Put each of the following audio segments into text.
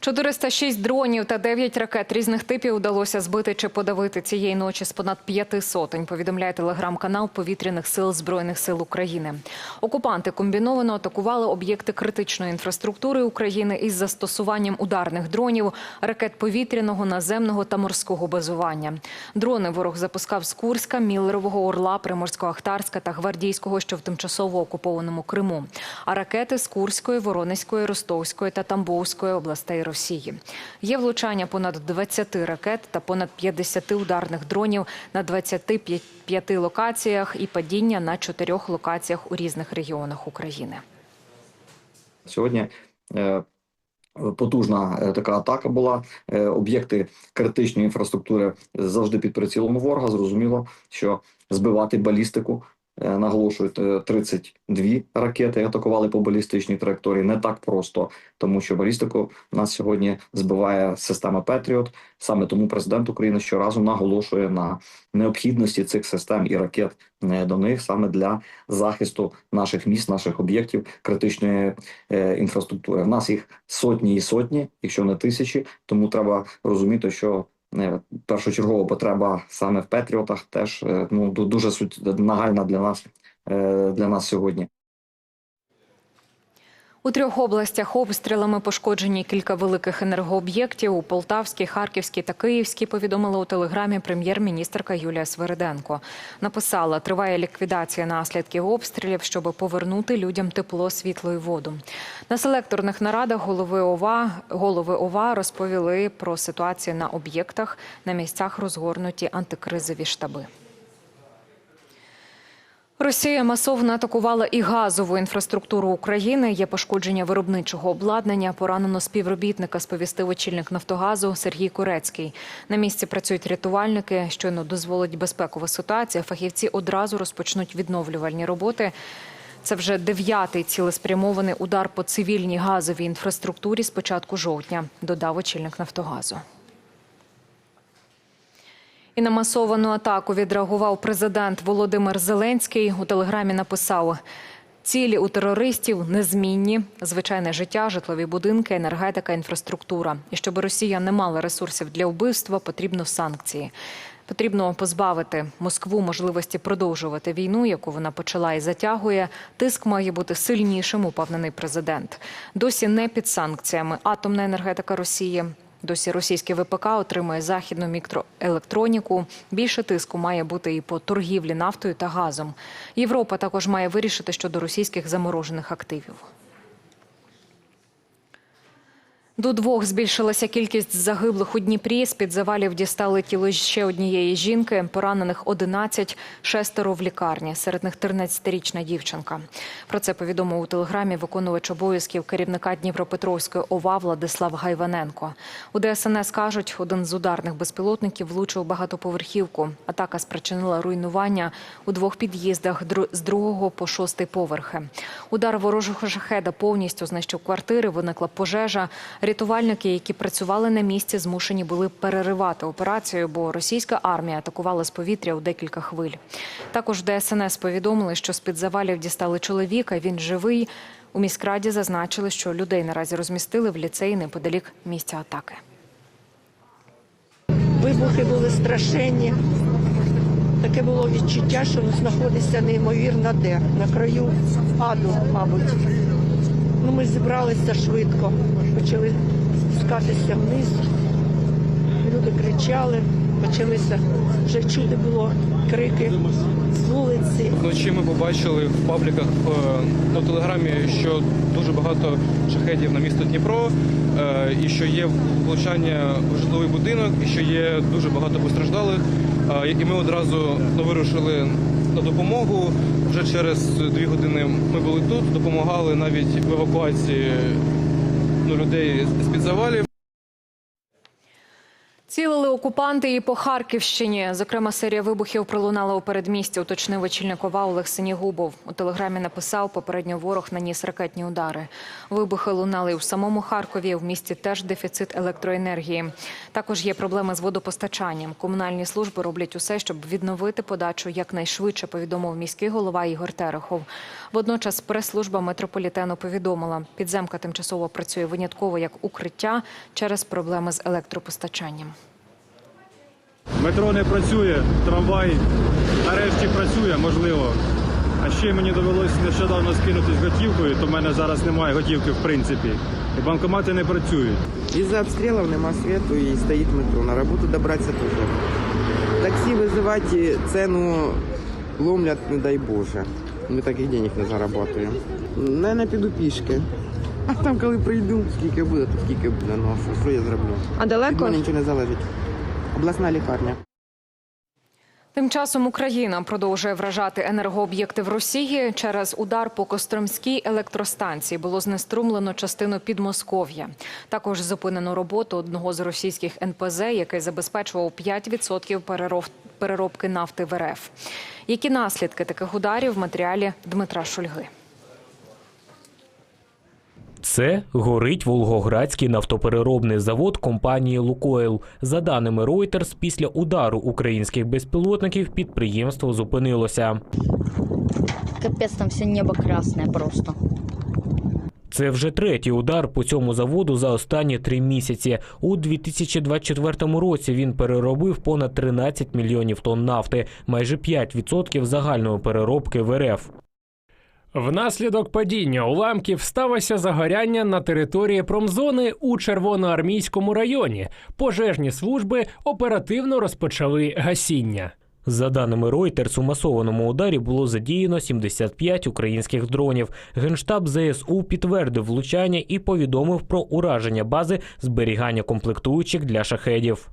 406 дронів та 9 ракет різних типів вдалося збити чи подавити цієї ночі з понад п'яти сотень. Повідомляє телеграм-канал повітряних сил збройних сил України. Окупанти комбіновано атакували об'єкти критичної інфраструктури України із застосуванням ударних дронів, ракет повітряного, наземного та морського базування. Дрони ворог запускав з Курська, Міллерового, Орла, Приморсько-Ахтарська та Гвардійського, що в тимчасово окупованому Криму. А ракети з Курської, Воронезької, Ростовської та Тамбовської областей Росії. Є влучання понад 20 ракет та понад 50 ударних дронів на 25 локаціях і падіння на чотирьох локаціях у різних регіонах України. Сьогодні е, потужна е, така атака була. Е, Об'єкти критичної інфраструктури завжди під прицілом ворога. Зрозуміло, що збивати балістику. Е, Наголошують е, 32 ракети атакували по балістичній траєкторії. Не так просто, тому що балістику нас сьогодні збиває система Петріот. Саме тому президент України щоразу наголошує на необхідності цих систем і ракет е, до них саме для захисту наших міст, наших об'єктів критичної е, інфраструктури. В нас їх сотні і сотні, якщо не тисячі. Тому треба розуміти, що е, першочергова потреба саме в Петріотах теж е, ну ду- дуже суть нагальна для нас е, для нас сьогодні. У трьох областях обстрілами пошкоджені кілька великих енергооб'єктів. У Полтавській, Харківській та Київській повідомила у телеграмі прем'єр-міністрка Юлія Свериденко. Написала, триває ліквідація наслідків обстрілів, щоб повернути людям тепло, світло і воду. На селекторних нарадах голови ОВА, голови ОВА розповіли про ситуацію на об'єктах. На місцях розгорнуті антикризові штаби. Росія масовно атакувала і газову інфраструктуру України. Є пошкодження виробничого обладнання. Поранено співробітника, сповістив очільник Нафтогазу Сергій Курецький. На місці працюють рятувальники. Щойно дозволить безпекова ситуація. Фахівці одразу розпочнуть відновлювальні роботи. Це вже дев'ятий цілеспрямований удар по цивільній газовій інфраструктурі з початку жовтня, додав очільник Нафтогазу. І на масовану атаку відреагував президент Володимир Зеленський. У телеграмі написав: цілі у терористів незмінні, звичайне життя, житлові будинки, енергетика, інфраструктура. І щоб Росія не мала ресурсів для вбивства, потрібно санкції. Потрібно позбавити Москву можливості продовжувати війну, яку вона почала і затягує. Тиск має бути сильнішим, упевнений президент. Досі не під санкціями атомна енергетика Росії. Досі російське ВПК отримує західну мікроелектроніку. Більше тиску має бути і по торгівлі нафтою та газом. Європа також має вирішити щодо російських заморожених активів. До двох збільшилася кількість загиблих у Дніпрі. З під завалів дістали тіло ще однієї жінки. Поранених 11, шестеро в лікарні. Серед них 13-річна дівчинка. Про це повідомив у телеграмі виконувач обов'язків керівника Дніпропетровської ОВА Владислав Гайваненко. У ДСНС кажуть, один з ударних безпілотників влучив багатоповерхівку. Атака спричинила руйнування у двох під'їздах з другого по шостий поверхи. Удар ворожого шахеда повністю знищив квартири. Виникла пожежа. Рятувальники, які працювали на місці, змушені були переривати операцію, бо російська армія атакувала з повітря у декілька хвиль. Також ДСНС повідомили, що з під завалів дістали чоловіка. Він живий. У міськраді зазначили, що людей наразі розмістили в ліцеї неподалік місця атаки. Вибухи були страшенні. Таке було відчуття, що знаходишся неймовірно де, на краю аду, мабуть. Ну, ми зібралися швидко, почали спускатися вниз. Люди кричали, почалися вже чути було крики з вулиці. Вночі ми побачили в пабліках е, на телеграмі, що дуже багато шахедів на місто Дніпро, е, і що є влучання в житловий будинок, і що є дуже багато постраждалих. Е, І ми одразу вирушили на допомогу. Вже через дві години ми були тут, допомагали навіть в евакуації ну, людей з-під завалів. Цілили окупанти і по Харківщині. Зокрема, серія вибухів пролунала у передмісті, уточнив очільник ОВА Олег Синігубов. У телеграмі написав, попередньо ворог наніс ракетні удари. Вибухи лунали і в самому Харкові. В місті теж дефіцит електроенергії. Також є проблеми з водопостачанням. Комунальні служби роблять усе, щоб відновити подачу якнайшвидше, повідомив міський голова Ігор Терехов. Водночас прес-служба метрополітену повідомила, підземка тимчасово працює винятково як укриття через проблеми з електропостачанням. Метро не працює, трамвай нарешті працює, можливо. А ще мені довелося нещодавно скинутись готівкою, то в мене зараз немає готівки в принципі. І банкомати не працюють. Из-за обстрелов нема свету и стоит метро. На работу добраться тоже. Такси вызывать и цену ломлять, не дай Боже. Ми таких денег не заработаємо. Наверное, піду пішки. А там, коли прийду, скільки буде, то скільки буде. Ну, а що, що я зроблю? А Від далеко? мене нічого не залежить. Обласна лікарня. Тим часом Україна продовжує вражати енергооб'єкти в Росії. Через удар по Костромській електростанції було знеструмлено частину Підмосков'я. Також зупинено роботу одного з російських НПЗ, який забезпечував 5% переров- переробки нафти в РФ. Які наслідки таких ударів в матеріалі Дмитра Шульги? Це горить Волгоградський нафтопереробний завод компанії Лукойл. За даними Reuters, після удару українських безпілотників підприємство зупинилося. Капец, там все небо красное просто. Це вже третій удар по цьому заводу за останні три місяці. У 2024 році він переробив понад 13 мільйонів тонн нафти, майже 5% загальної переробки в РФ. Внаслідок падіння уламків сталося загоряння на території промзони у Червоноармійському районі. Пожежні служби оперативно розпочали гасіння. За даними Reuters, у масованому ударі було задіяно 75 українських дронів. Генштаб ЗСУ підтвердив влучання і повідомив про ураження бази зберігання комплектуючих для шахедів.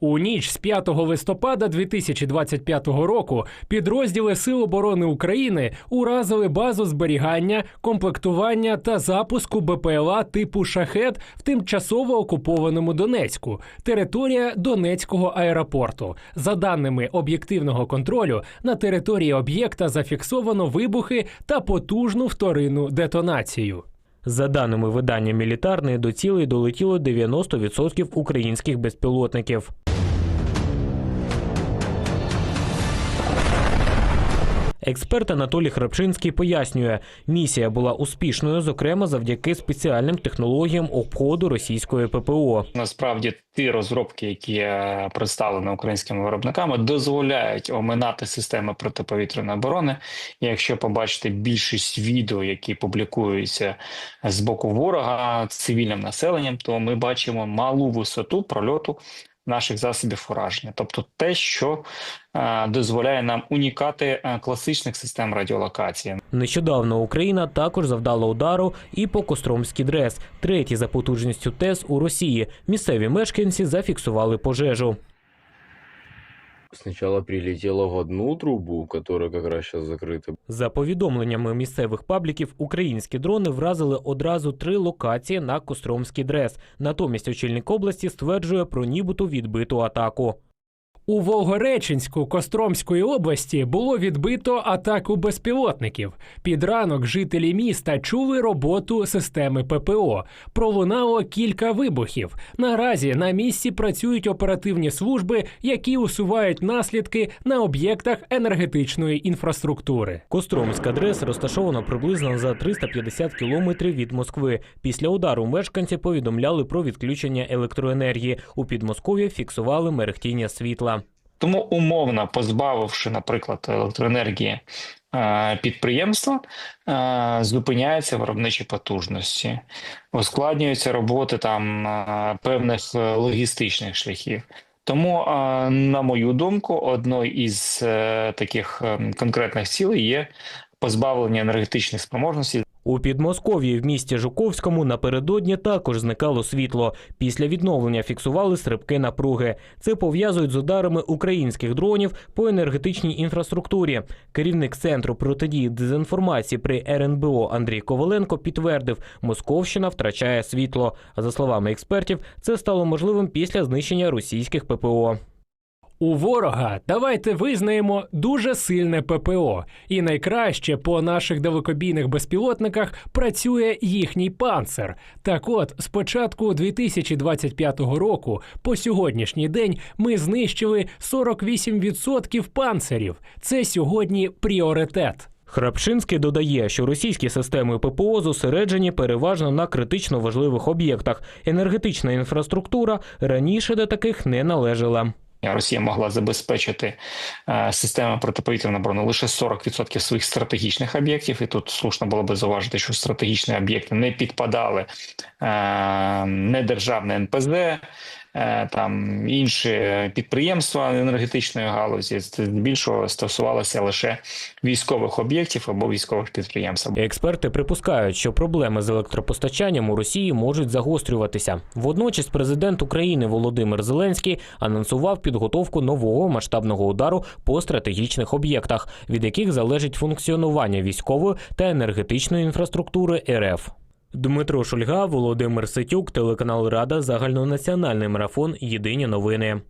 У ніч з 5 листопада 2025 року підрозділи Сил оборони України уразили базу зберігання, комплектування та запуску БПЛА типу Шахет в тимчасово окупованому Донецьку, територія Донецького аеропорту. За даними об'єктивного контролю, на території об'єкта зафіксовано вибухи та потужну вторинну детонацію. За даними видання «Мілітарне», до цілей долетіло 90% українських безпілотників. Експерт Анатолій Храпчинський пояснює, місія була успішною, зокрема завдяки спеціальним технологіям обходу російської ППО. Насправді ті розробки, які е, представлені українськими виробниками, дозволяють оминати системи протиповітряної оборони. Якщо побачити більшість відео, які публікуються з боку ворога цивільним населенням, то ми бачимо малу висоту прольоту наших засобів ураження, тобто те, що е, дозволяє нам унікати е, класичних систем радіолокації. Нещодавно Україна також завдала удару і по Костромській ДРЕС, третій за потужністю ТЕС у Росії. Місцеві мешканці зафіксували пожежу. Сначала прилетело в одну трубу, которая якраз зараз закрита. За повідомленнями місцевих пабліків, українські дрони вразили одразу три локації на Костромський ДРЕС. Натомість очільник області стверджує про нібито відбиту атаку. У Волгореченську Костромської області було відбито атаку безпілотників. Під ранок жителі міста чули роботу системи ППО. Пролунало кілька вибухів. Наразі на місці працюють оперативні служби, які усувають наслідки на об'єктах енергетичної інфраструктури. Костромська ДРЕС розташована приблизно за 350 кілометрів від Москви. Після удару мешканці повідомляли про відключення електроенергії. У Підмосков'ї фіксували мерехтіння світла. Тому умовно позбавивши, наприклад, електроенергії е, підприємства, е, зупиняються виробничі потужності, ускладнюються роботи там е, певних логістичних шляхів. Тому, на мою думку, одною із таких е, конкретних цілей є позбавлення енергетичних спроможностей У Підмосков'ї в місті Жуковському напередодні також зникало світло. Після відновлення фіксували стрибки напруги. Це пов'язують з ударами українських дронів по енергетичній інфраструктурі. Керівник центру протидії дезінформації при РНБО Андрій Коваленко підтвердив, Московщина втрачає світло. За словами експертів, це стало можливим після знищення російських ППО. У ворога давайте визнаємо дуже сильне ППО, і найкраще по наших далекобійних безпілотниках працює їхній панцер. Так от, з початку 2025 року по сьогоднішній день ми знищили 48% панцерів. Це сьогодні пріоритет. Храпчинський додає, що російські системи ППО зосереджені переважно на критично важливих об'єктах. Енергетична інфраструктура раніше до таких не належала. Росія могла забезпечити е, системи протиповітряної оборони лише 40% своїх стратегічних об'єктів, і тут слушно було би зауважити, що стратегічні об'єкти не підпадали не недержавне НПЗ, е, там інші підприємства енергетичної галузі. Це здебільшого стосувалося лише військових об'єктів або військових підприємств. Експерти припускають, що проблеми з електропостачанням у Росії можуть загострюватися. Водночас президент України Володимир Зеленський анонсував підготовку нового масштабного удару по стратегічних об'єктах, від яких залежить функціонування військової та енергетичної інфраструктури РФ. Дмитро Шульга, Володимир Ситюк, телеканал Рада, загальнонаціональний марафон. Єдині новини.